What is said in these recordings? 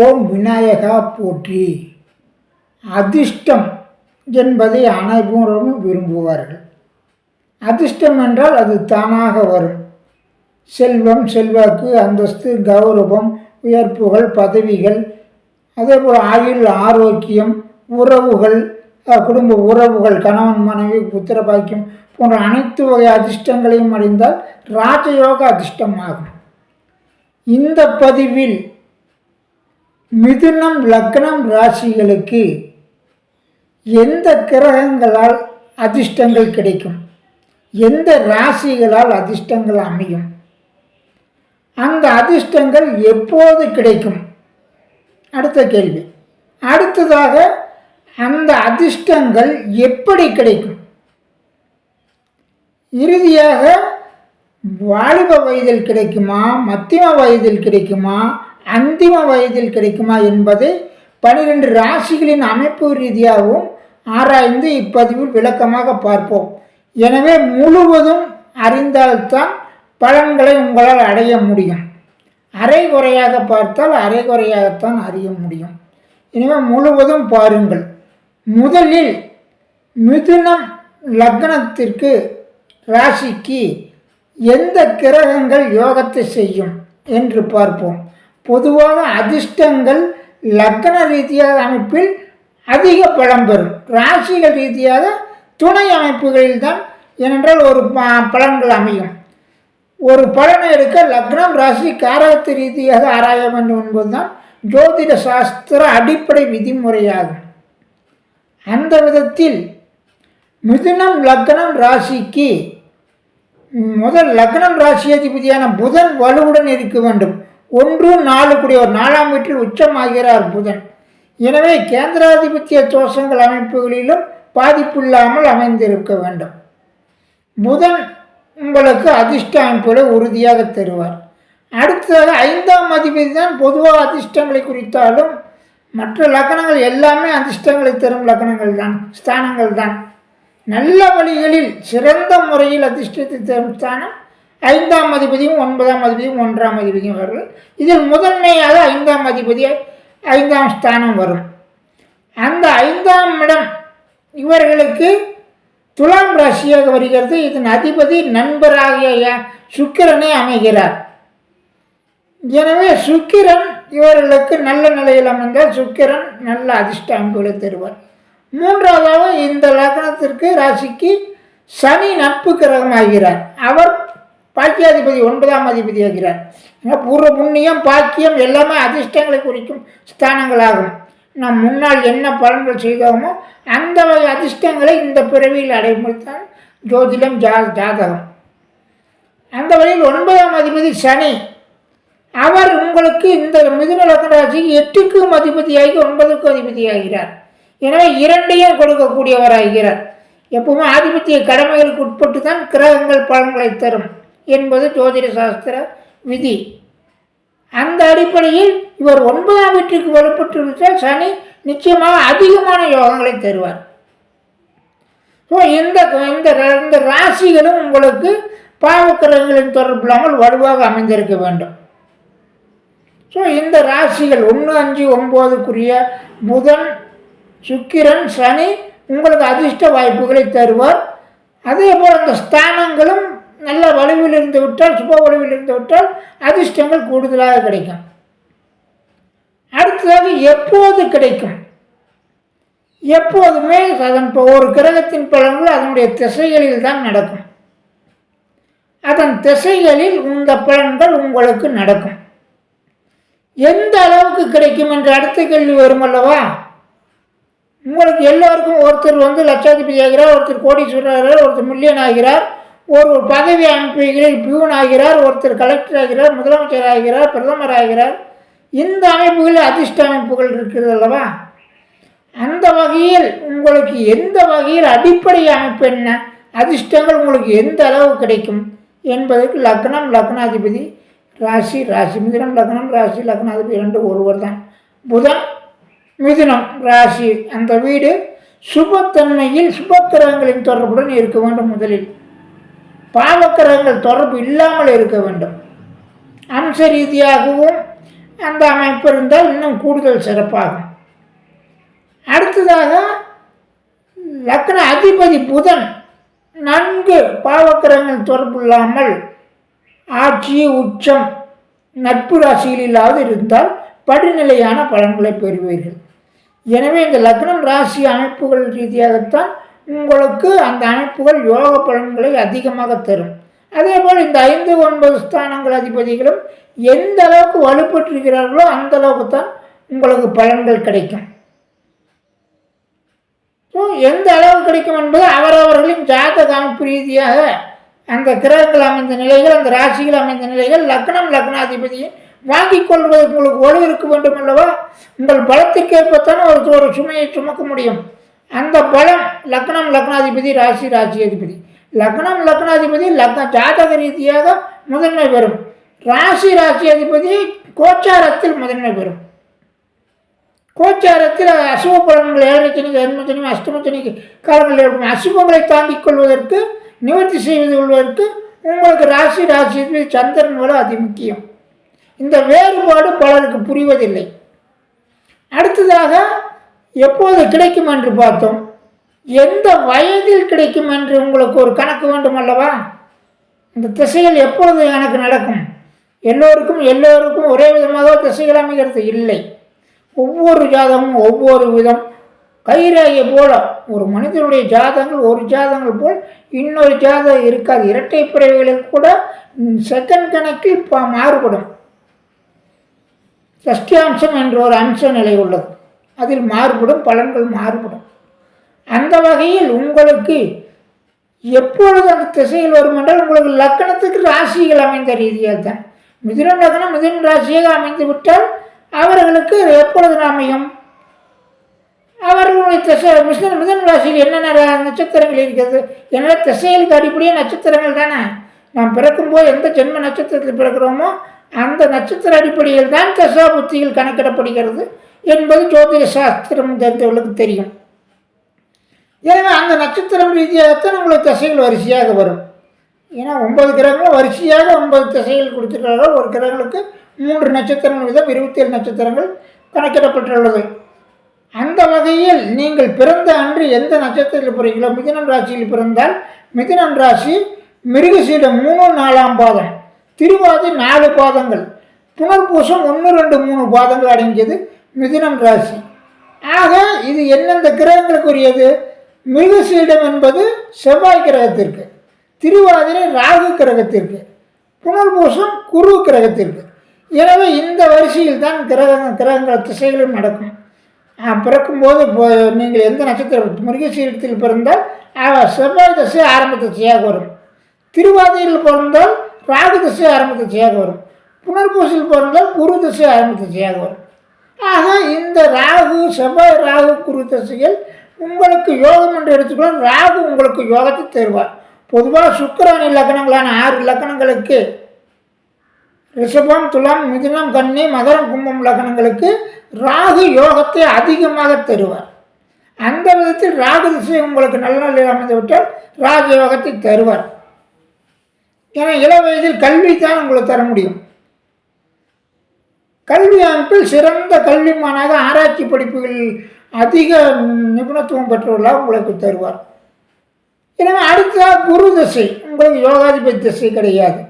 ஓம் விநாயகா போற்றி. அதிர்ஷ்டம் என்பதை அனைவரும் விரும்புவார்கள். அதிர்ஷ்டம் என்றால் அது தானாக வரும். செல்வம் செல்வாக்கு அந்தஸ்து கௌரவம் உயர்ப்புகள் பதவிகள் அதேபோல் ஆயுள் ஆரோக்கியம் உறவுகள் குடும்ப உறவுகள் கணவன் மனைவி புத்திர பாக்கியம் போன்ற அனைத்து வகை அதிர்ஷ்டங்களையும் அடைந்தால் ராஜயோக அதிர்ஷ்டமாகும் இந்த பதிவில் மிதுனம் லக்னம் ராசிகளுக்கு எந்த கிரகங்களால் அதிர்ஷ்டங்கள் கிடைக்கும்? எந்த ராசிகளால் அதிர்ஷ்டங்கள் அமையும்? அந்த அதிர்ஷ்டங்கள் எப்போது கிடைக்கும்? அடுத்த கேள்வி. அடுத்ததாக அந்த அதிர்ஷ்டங்கள் எப்படி கிடைக்கும்? இறுதியாக வாலிப வயதில் கிடைக்குமா? மத்தியம வயதில் கிடைக்குமா? அந்திம வயதில் கிடைக்குமா என்பதை பனிரெண்டு ராசிகளின் அமைப்பு ரீதியாகவும் ஆராய்ந்து இப்பதிவில் விளக்கமாக பார்ப்போம். எனவே முழுவதும் அறிந்தால்தான் பலன்களை உங்களால் அடைய முடியும். அரைகுறையாக பார்த்தால் அரைகுறையாகத்தான் அறிய முடியும். எனவே முழுவதும் பாருங்கள். முதலில் மிதுனம் லக்னத்திற்கு ராசிக்கு எந்த கிரகங்கள் யோகத்தை செய்யும் என்று பார்ப்போம். பொதுவாக அதிர்ஷ்டங்கள் லக்ன ரீதியாக அமைப்பில் அதிக பலம் பெறும். ராசிகள் ரீதியாக துணை அமைப்புகளில் தான் ஏனென்றால் ஒரு ப- பலன்கள் அமையும். ஒரு பலனை எடுக்க லக்னம் ராசி காரகத்து ரீதியாக ஆராய வேண்டும் என்பதுதான் ஜோதிட சாஸ்திர அடிப்படை விதிமுறையாகும். அந்த விதத்தில் மிதுனம் லக்னம் ராசிக்கு முதல் லக்னம் ராசி அதிபதியான புதன் வலுவுடன் இருக்க வேண்டும். ஒன்று நாலு கூடியவர் நாலாம் வீட்டில் உச்சமாகிறார் புதன். எனவே கேந்திராதிபத்திய தோஷங்கள் அமைப்புகளிலும் பாதிப்பில்லாமல் அமைந்திருக்க வேண்டும். புதன் உங்களுக்கு அதிர்ஷ்ட அமைப்புகளை உறுதியாக தருவார். அடுத்ததாக ஐந்தாம் அதிபதி தான் பொதுவாக அதிர்ஷ்டங்களை குறித்தாலும் மற்ற லக்கணங்கள் எல்லாமே அதிர்ஷ்டங்களை தரும் லக்கணங்கள் தான் ஸ்தானங்கள் தான். நல்ல வழிகளில் சிறந்த முறையில் அதிர்ஷ்டத்தை தரும் ஸ்தானம் ஐந்தாம் அதிபதியும் ஒன்பதாம் அதிபதியும் ஒன்றாம் அதிபதியும் அவர்கள் இதில் முதன்மையாக ஐந்தாம் அதிபதி ஐந்தாம் ஸ்தானம் வரும். அந்த ஐந்தாம் இடம் இவர்களுக்கு துலாம் ராசியாக வருகிறது. இதன் அதிபதி நண்பராகிய சுக்கிரனே அமைகிறார். எனவே சுக்கிரன் இவர்களுக்கு நல்ல நிலையில் அமைந்தால் சுக்கிரன் நல்ல அதிர்ஷ்ட அமைப்புகளை தருவார். மூன்றாவதாக இந்த லக்னத்திற்கு ராசிக்கு சனி நட்பு கிரகமாகிறார். அவர் பாக்கியாதிபதி ஒன்பதாம் அதிபதி ஆகிறார். பூர்வ புண்ணியம் பாக்கியம் எல்லாமே அதிர்ஷ்டங்களை குறிக்கும் ஸ்தானங்களாகும். நாம் முன்னால் என்ன பலன்கள் செய்தோமோ அந்த வகை அதிர்ஷ்டங்களை இந்த பிறவியில் அடைமுறைத்தான் ஜோதிடம் ஜா ஜாதகம். அந்த வழியில் ஒன்பதாம் அதிபதி சனி. அவர் உங்களுக்கு இந்த மிதுன லக்ன எட்டுக்கும் அதிபதியாகி ஒன்பதுக்கும் அதிபதியாகிறார். எனவே இரண்டையும் கொடுக்கக்கூடியவராகிறார். எப்பவுமே ஆதிபத்திய கடமைகளுக்கு உட்பட்டு தான் கிரகங்கள் பலன்களை தரும். என்பது ஜோதிட சாஸ்திர விதி. அந்த அடிப்படையில் இவர் ஒன்பதாம் வீட்டுக்கு வலுப்பட்டுவிட்டால் சனி நிச்சயமாக அதிகமான யோகங்களை தருவார். ஸோ இந்த இந்த ர- இந்த ராசிகளும் உங்களுக்கு பாவக்கிரகங்களின் தொடர்பில்லாமல் வலுவாக அமைந்திருக்க வேண்டும். ஸோ இந்த ராசிகள் ஒன்று அஞ்சு ஒம்போதுக்குரிய புதன் சுக்கிரன் சனி உங்களுக்கு அதிர்ஷ்ட வாய்ப்புகளை தருவார். அதே போல் அந்த ஸ்தானங்களும் நல்ல வலுவில் இருந்து விட்டால் சுப வலுவில் இருந்து விட்டால் அதிர்ஷ்டங்கள் கூடுதலாக கிடைக்கும். அடுத்ததாக எப்போது கிடைக்கும்? எப்போதுமே அதன் ஒரு கிரகத்தின் பலன்கள் அதனுடைய திசைகளில் தான் நடக்கும். அதன் திசைகளில் இந்த பலன்கள் உங்களுக்கு நடக்கும். எந்த அளவுக்கு கிடைக்கும் என்று அடுத்த கேள்வி வரும் அல்லவா? உங்களுக்கு எல்லோருக்கும் ஒருத்தர் வந்து லட்சாதிபதி ஆகிறார் ஒருத்தர் கோடீஸ்வரர் ஒருத்தர் மில்லியன் ஆகிறார் ஒரு பதவி அமைப்புகளில் பியூன் ஆகிறார் ஒருத்தர் கலெக்டர் ஆகிறார் முதலமைச்சர் ஆகிறார் பிரதமர் ஆகிறார். இந்த அமைப்புகளில் அதிர்ஷ்ட அமைப்புகள் இருக்கிறது அல்லவா? அந்த வகையில் உங்களுக்கு எந்த வகையில் அடிப்படை அமைப்பு என்ன? அதிர்ஷ்டங்கள் உங்களுக்கு எந்த அளவு கிடைக்கும்? என்பதற்கு லக்னம் லக்னாதிபதி ராசி ராசி மிதுனம் லக்னம் ராசி லக்னாதிபதி ரெண்டு ஒருவர் தான். புதன் மிதுனம் ராசி. அந்த வீடு சுபத்தன்மையில் சுபக்கிரகங்களின் தொடர்புடன் இருக்க வேண்டும் முதலில். பாவக்கிரகங்கள் தொடர்பு இல்லாமல் இருக்க வேண்டும். அம்ச ரீதியாகவும் அந்த அமைப்பு இருந்தால் இன்னும் கூடுதல் சிறப்பாகும். அடுத்ததாக லக்ன அதிபதி புதன் நன்கு பாவக்கிரகங்கள் தொடர்பு இல்லாமல் ஆட்சி உச்சம் நட்பு ராசியில் இல்லாது இருந்தால் படிநிலையான பலன்களை பெறுவீர்கள். எனவே இந்த லக்னம் ராசி அமைப்புகள் ரீதியாகத்தான் உங்களுக்கு அந்த அமைப்புகள் யோக பலன்களை அதிகமாக தரும். அதே போல் இந்த ஐந்து ஒன்பது ஸ்தானங்கள் அதிபதிகளும் எந்த அளவுக்கு வலுப்பெற்றிருக்கிறார்களோ அந்த அளவுக்கு தான் உங்களுக்கு பலன்கள் கிடைக்கும். ஸோ எந்த அளவு கிடைக்கும் என்பது அவரவர்களின் ஜாதக அமைப்பு ரீதியாக அந்த கிரகங்கள் அமைந்த நிலைகள் அந்த ராசிகள் அமைந்த நிலைகள் லக்னம் லக்னாதிபதியை வாங்கிக் கொள்வதற்கு உங்களுக்கு வலு இருக்க வேண்டும் அல்லவா? உங்கள் பலத்திற்கேற்பத்தானே ஒரு ஒரு சுமையை சுமக்க முடியும். அந்த பலம் லக்னம் லக்னாதிபதி ராசி ராசியாதிபதி லக்னம் லக்னாதிபதி லக்ன ஜாதக ரீதியாக முதன்மை பெறும். ராசி ராசியாதிபதி கோச்சாரத்தில் முதன்மை பெறும். கோச்சாரத்தில் அசுப பலன்கள் ஏழரைச்சனி சனி ஜென்மச்சனி அஷ்டமச்சனிக்கு காலங்களில் இருக்கும். அசுபங்களை தாங்கிக் கொள்வதற்கு நிவர்த்தி செய்து கொள்வதற்கு உங்களுக்கு ராசி ராசி அதிபதி சந்திரன் வர அதி முக்கியம். இந்த வேறுபாடு பலருக்கு புரிவதில்லை. அடுத்ததாக எப்போது கிடைக்கும் என்று பார்த்தோம். எந்த வயதில் கிடைக்கும் என்று உங்களுக்கு ஒரு கணக்கு வேண்டும் அல்லவா? இந்த திசைகள் எப்போது எனக்கு நடக்கும்? எல்லோருக்கும் எல்லோருக்கும் ஒரே விதமாக திசைகள் அமைகிறது? இல்லை. ஒவ்வொரு ஜாதகமும் ஒவ்வொரு விதம். கைராயை போல ஒரு மனிதனுடைய ஜாதகங்கள் ஒரு ஜாதகங்கள் போல் இன்னொரு ஜாதகம் இருக்காது. இரட்டை பிறவிகளுக்கு கூட செகண்ட் கணக்கில் மாறுபடும். மாறுபடும் சஷ்டியாம்சம் என்ற ஒரு அம்ச நிலை உள்ளது. அதில் மாறுபடும் பலன்கள் மாறுபடும். அந்த வகையில் உங்களுக்கு எப்பொழுது அந்த திசையில் வரும் என்றால் உங்களுக்கு லக்கணத்துக்கு ராசிகள் அமைந்த ரீதியாக தான். மிதுனம் லக்னம் மிதுன ராசியாக அமைந்து விட்டால் அவர்களுக்கு எப்பொழுது அமையும்? அவர்களுடைய திசை மிஷன் மிதன் ராசியில் என்னென்ன நட்சத்திரங்கள் இருக்கிறது? என்ன திசைகளுக்கு அடிப்படையே நட்சத்திரங்கள் தானே? நாம் பிறக்கும்போது எந்த ஜென்ம நட்சத்திரத்தில் பிறக்கிறோமோ அந்த நட்சத்திர அடிப்படையில் தான் தசா புத்திகள் கணக்கிடப்படுகிறது. என்பது ஜோதிட சாஸ்திரம் தெரிந்தவர்களுக்கு தெரியும். எனவே அந்த நட்சத்திரம் ரீதியாகத்தான் உங்களுக்கு தசைகள் வரிசையாக வரும். ஏன்னா ஒன்பது கிரகங்களும் வரிசையாக ஒன்பது திசைகள் கொடுத்துருக்கிறார்கள். ஒரு கிரகங்களுக்கு மூன்று நட்சத்திரங்கள் விதம் இருபத்தி ஏழு நட்சத்திரங்கள் கணக்கிடப்பட்டுள்ளது. அந்த வகையில் நீங்கள் பிறந்த அன்று எந்த நட்சத்திரத்தில் பிறகுங்களோ மிதினம் ராசியில் பிறந்தால் மிதினம் ராசி மிருகசீடம் மூணு நாலாம் பாதம். திருவாதி நாலு பாதங்கள். புனர்பூசம் ஒன்று ரெண்டு மூணு பாதங்கள் அடங்கியது. மிதுனம் ராசி. ஆக இது எந்தெந்த கிரகங்களுக்குரியது? மிருகசீடம் என்பது செவ்வாய் கிரகத்திற்கு திருவாதிரை ராகு கிரகத்திற்கு புனர்பூசம் குரு கிரகத்திற்கு. எனவே இந்த வரிசையில் தான் கிரக கிரகங்கள் திசைகளும் நடக்கும். பிறக்கும்போது இப்போ நீங்கள் எந்த நட்சத்திரம் மிருகசீரத்தில் பிறந்தால் செவ்வாய் திசை ஆரம்ப திசையாக வரும். திருவாதிரையில் பிறந்தால் ராகு திசை ஆரம்ப திசையாக வரும். புனர்பூசில் பிறந்தால் குரு திசை ஆரம்ப திசையாக வரும். ஆக இந்த ராகு செவ்வாய் ராகு குரு செயல் உங்களுக்கு யோகம் என்று எடுத்துக்கலாம் ராகு உங்களுக்கு யோகத்தை தருவார். பொதுவாக சுக்கரன் இலக்கணங்களான ஆறு லக்கணங்களுக்கு ரிஷபம் துலாம் மிதுனம் கன்னி மகரம் கும்பம் லக்னங்களுக்கு ராகு யோகத்தை அதிகமாக தருவார். அந்த விதத்தில் ராகு திசை உங்களுக்கு நல்ல நிலையில் அமைந்துவிட்டால் ராஜயோகத்தை தருவார். ஏன்னா இள வயதில் கல்வி தான் உங்களுக்கு தர முடியும். கல்வி அமைப்பில் சிறந்த கல்விமானாக ஆராய்ச்சி படிப்புகளில் அதிக நிபுணத்துவம் பெற்றவர்களாக உங்களுக்கு தருவார். எனவே அடுத்ததாக குரு தசை உங்களுக்கு யோகாதிபதி தசை கிடையாது.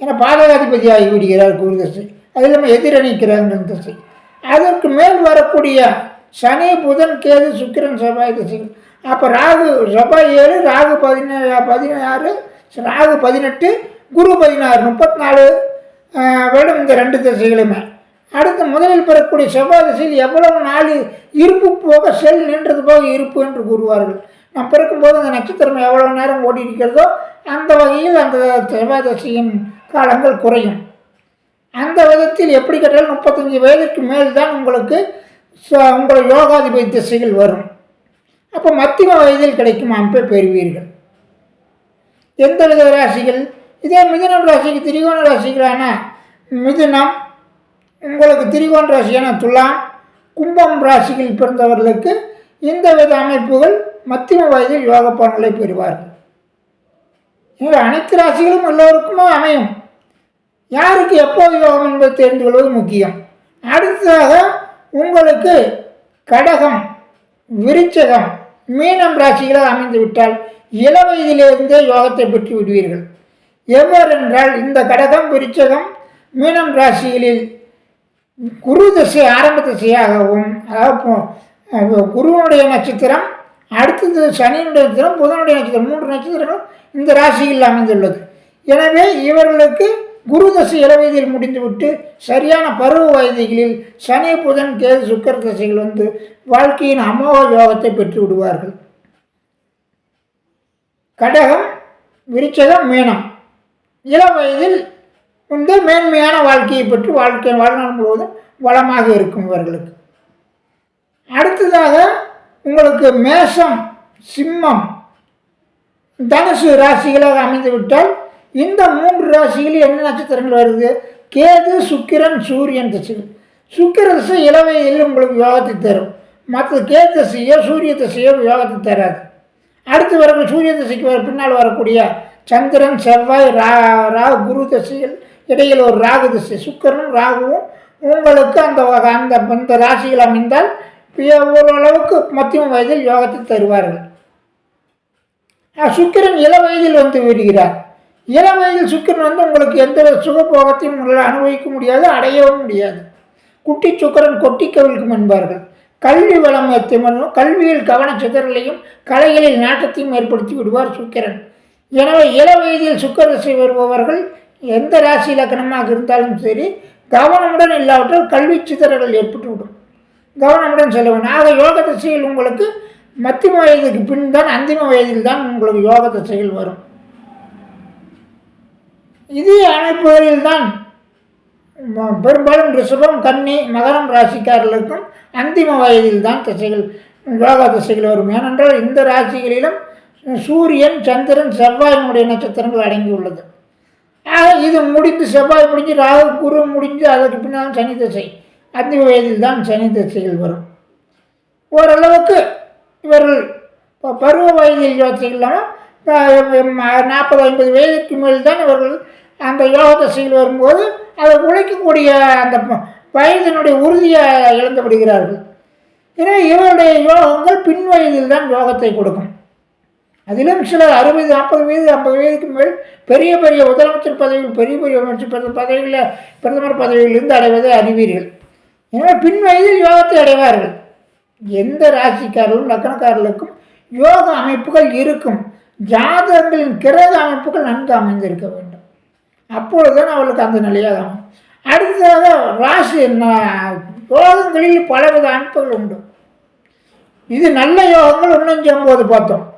ஏன்னா பாதகாதிபதி ஆகி விடுகிறார் குரு தசை. அது இல்லாமல் எதிரணிக்கிறார்கள் தசை. அதற்கு மேல் வரக்கூடிய சனி புதன் கேது சுக்கிரன் செவ்வாய் திசைகள். அப்போ ராகு செவ்வாய் ஏழு ராகு பதினேழு பதினாறு ராகு பதினெட்டு குரு பதினாறு முப்பத்தி நாலு வருடம் இந்த ரெண்டு திசைகளுமே. அடுத்து முதலில் பெறக்கூடிய செவ்வாய் திசையில் எவ்வளவு நாள் இருப்பு போக செல் நின்றது போக இருப்பு என்று கூறுவார்கள். நாம் பிறக்கும்போது அந்த நட்சத்திரம் எவ்வளவு நேரம் ஓடி இருக்கிறதோ அந்த வகையில் அந்த செவ்வாய் திசையின் காலங்கள் குறையும். அந்த விதத்தில் எப்படி கேட்டாலும் முப்பத்தஞ்சு வயதுக்கு மேல் தான் உங்களுக்கு உங்கள் யோகாதிபதி திசைகள் வரும். அப்போ மத்திய வயதில் கிடைக்கும் அமைப்பை பெறுவீர்கள். எந்த வித ராசிகள்? இதே மிதுனம் ராசிக்கு திரிகோண ராசிகளான மிதுனம் உங்களுக்கு திரிகோண ராசியான துலாம் கும்பம் ராசியில் பிறந்தவர்களுக்கு இந்த வித அமைப்புகள் மத்திய வயதில் யோக பலன்களை பெறுவார்கள்? அனைத்து ராசிகளும் எல்லோருக்குமே அமையும். யாருக்கு எப்போது யோகம் என்பது தெரிந்து கொள்வது முக்கியம். அடுத்ததாக உங்களுக்கு கடகம் விருச்சகம் மீனம் ராசிகளாக அமைந்து விட்டால் இள வயதிலிருந்தே யோகத்தை பெற்று விடுவீர்கள். எவ்வாறு என்றால் இந்த கடகம் விருச்சகம் மீனம் ராசிகளில் குரு திசை ஆரம்ப திசையாகவும் அதாவது குருவனுடைய நட்சத்திரம் அடுத்தது சனியினுடைய நட்சத்திரம் புதனுடைய நட்சத்திரம் மூன்று நட்சத்திரங்களும் இந்த ராசியில் அமைந்துள்ளது. எனவே இவர்களுக்கு குரு தசை இளவயதில் முடிந்துவிட்டு சரியான பருவ வயதிகளில் சனி புதன் கேது சுக்கர தசைகள் வந்து வாழ்க்கையின் அமோக யோகத்தை பெற்று விடுவார்கள். கடகம் விருச்சகம் மீனம். இளவயதில் வந்து மேன்மையான வாழ்க்கையை பெற்று வாழ்க்கை வாழ்நாள் முழுவதும் வளமாக இருக்கும் இவர்களுக்கு. அடுத்ததாக உங்களுக்கு மேஷம் சிம்மம் தனுசு ராசிகளாக அமைந்துவிட்டால் இந்த மூன்று ராசிகளில் என்ன நட்சத்திரங்கள் வருது? கேது சுக்கிரன் சூரியன் திசைகள் சுக்கிர திசை இளவையில் உங்களுக்கு யோகத்தை தரும். மற்ற கேது திசையோ சூரிய திசையோ யோகத்தை தராது. அடுத்து வரக்கூடிய சூரிய திசைக்கு வர பின்னால் வரக்கூடிய சந்திரன் செவ்வாய் ரா ரா குரு திசைகள் இடையில் ஒரு ராகு திசை. சுக்கிரனும் ராகுவும் உங்களுக்கு அந்த வகை- அந்த இந்த ராசிகள் அமைந்தால் ஓரளவுக்கு மத்தியம வயதில் யோகத்தை தருவார்கள். ஆஹ் சுக்கிரன் இள வயதில் வந்து விடுகிறார். இள வயதில் சுக்கிரன் வந்து உங்களுக்கு எந்த சுகபோகத்தையும் உங்களால் அனுபவிக்க முடியாது அடையவும் முடியாது. குட்டி சுக்கிரன் கொட்டி கவிழ்க்கும் என்பார்கள். கல்வி வளமத்தை கல்வியில் கவன சிதறலையும் கலைகளில் நாட்டத்தையும் ஏற்படுத்தி விடுவார் சுக்கிரன். எனவே இள வயதில் சுக்கரசை வருபவர்கள் எந்த ராசி இலக்கணமாக இருந்தாலும் சரி கவனமுடன் இல்லாவிட்டால் கல்வி சிதறல்கள் ஏற்பட்டுவிடும் கவனமுடன் செல்லவேன் ஆக யோக திசையில் உங்களுக்கு மத்தியம வயதுக்கு பின் தான் அந்திம வயதில் தான் உங்களுக்கு யோக திசையில் வரும். இதே அமைப்புகளில் தான் பெரும்பாலும் ரிஷபம் கன்னி மகரம் ராசிக்காரர்களுக்கும் அந்திம வயதில் தான் திசைகள் யோகா திசைகள் வரும். ஏனென்றால் இந்த ராசிகளிலும் சூரியன் சந்திரன் செவ்வாயினுடைய நட்சத்திரங்கள் அடங்கியுள்ளது. இது முடிந்து செவ்வாய் முடிஞ்சு ராகு குரு முடிஞ்சு அதற்கு பின்னால் சனி திசை. அந்த வயதில் தான் சனி திசைகள் வரும். ஓரளவுக்கு இவர்கள் இப்போ பருவ வயதில் யோசிக்கலாம்? நாற்பது ஐம்பது வயதிற்கு மேல் தான் இவர்கள் அந்த யோக தசையில் வரும்போது அதை உழைக்கக்கூடிய அந்த வயதினுடைய உறுதியை இழந்து விடுகிறார்கள் எனவே இவருடைய யோகங்கள் பின் வயதில் தான் யோகத்தை கொடுக்கும். அதிலும் சிலர் அறுபது நாற்பது வயது ஐம்பது வயதுக்கு மேல் பெரிய பெரிய முதலமைச்சர் பதவியில் பெரிய பெரிய அமைச்சர் பத- பதவியில் பிரதமர் பதவியிலிருந்து அடைவதை அறிவீர்கள். எனவே பின் வயதில் யோகத்தை அடைவார்கள். எந்த ராசிக்காரர்களும் லக்கணக்காரர்களுக்கும் யோக அமைப்புகள் இருக்கும். ஜாதகங்களின் கிரக அமைப்புகள் நன்கு அமைந்திருக்க வேண்டும். அப்பொழுதுதான் அவளுக்கு அந்த நிலையாக அமையும். அடுத்ததாக ராசி ந- யோகங்களில் பலவித அமைப்புகள் உண்டு. இது நல்ல யோகங்கள் இன்னும் சொல்லும்போது பார்த்தோம்.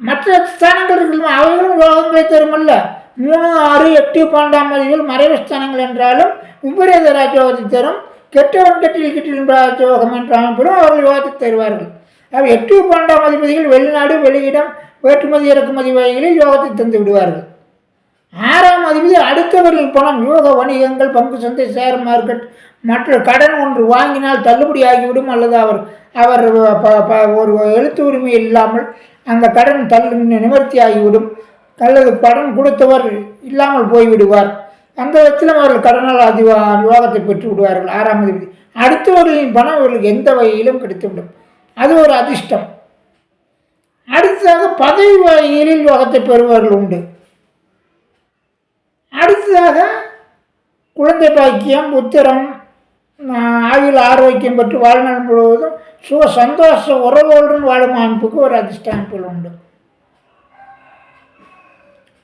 மற்ற ஸ்தானங்கள் அவைகளும் யோகங்களை தருமல்ல மூணு ஆறு எட்டு பன்னெண்டாம் மதிகள் மறைவு ஸ்தானங்கள் என்றாலும் உபரேத ராஜயோகத்தை தரும் கெட்டவன் கெட்டில் கிட்டில் ராஜயோகம் என்ற அமைப்பிலும் அவர்கள் யோகத்தை தருவார்கள். அவை எட்டு பன்னெண்டாம் அதிபதிகள் வெளிநாடு வெளியிடம் வேற்றுமதி இறக்குமதி வகைகளில் யோகத்தை தந்து விடுவார்கள். ஆறாம் அதிபதி அடுத்தவர்கள் பணம் யூக வணிகங்கள் பங்கு சந்தை ஷேர் மார்க்கெட் மற்ற கடன் ஒன்று வாங்கினால் தள்ளுபடி ஆகிவிடும் அல்லது அவர் அவர் ப- ப- ஒரு எழுத்து உரிமை இல்லாமல் அந்த கடன் தள்ளு நிவர்த்தி ஆகிவிடும் அல்லது கடன் கொடுத்தவர் இல்லாமல் போய்விடுவார். அந்த விதத்திலும் அவர்கள் கடனால் அதிக யோகத்தை பெற்று விடுவார்கள் ஆறாம் அதிபதி. அடுத்தவர்களின் பணம் அவர்களுக்கு எந்த வகையிலும் கிடைத்துவிடும். அது ஒரு அதிர்ஷ்டம். அடுத்ததாக பதவி வகைகளில் யோகத்தை பெறுபவர்கள் உண்டு. அடுத்ததாக குழந்தை பாக்கியம் புத்திரம் ஆயுள் ஆரோக்கியம் பெற்று வாழ்நாள் முழுவதும் சுக சந்தோஷ உறவோடுன்னு வாழும் அமைப்புக்கு ஒரு அதிர்ஷ்ட உண்டு.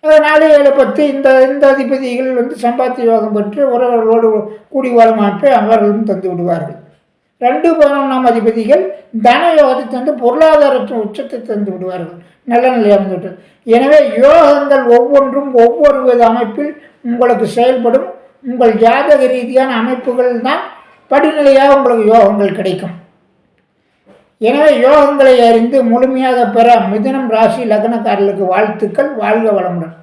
அதனால ஏழு பத்து இந்த இந்த அதிபதிகள் வந்து சம்பாத்திய யோகம் பெற்று உறவர்களோடு கூடி வாழும் அமைப்பை அவர்களும் தந்து விடுவார்கள். ரெண்டு பதினொன்றாம் அதிபதிகள் தன யோகத்தை தந்து பொருளாதாரத்தின் உச்சத்தை தந்து விடுவார்கள். நல்ல நிலை அமைந்துவிட்டது எனவே யோகங்கள் ஒவ்வொன்றும் ஒவ்வொரு வித அமைப்பில் உங்களுக்கு செயல்படும். உங்கள் ஜாதக ரீதியான அமைப்புகள் தான் படிநிலையாக உங்களுக்கு யோகங்கள் கிடைக்கும். எனவே யோகங்களை அறிந்து முழுமையாக பெற மிதனம் ராசி லக்னக்காரர்களுக்கு வாழ்த்துக்கள். வாழ்க வளமுடன்.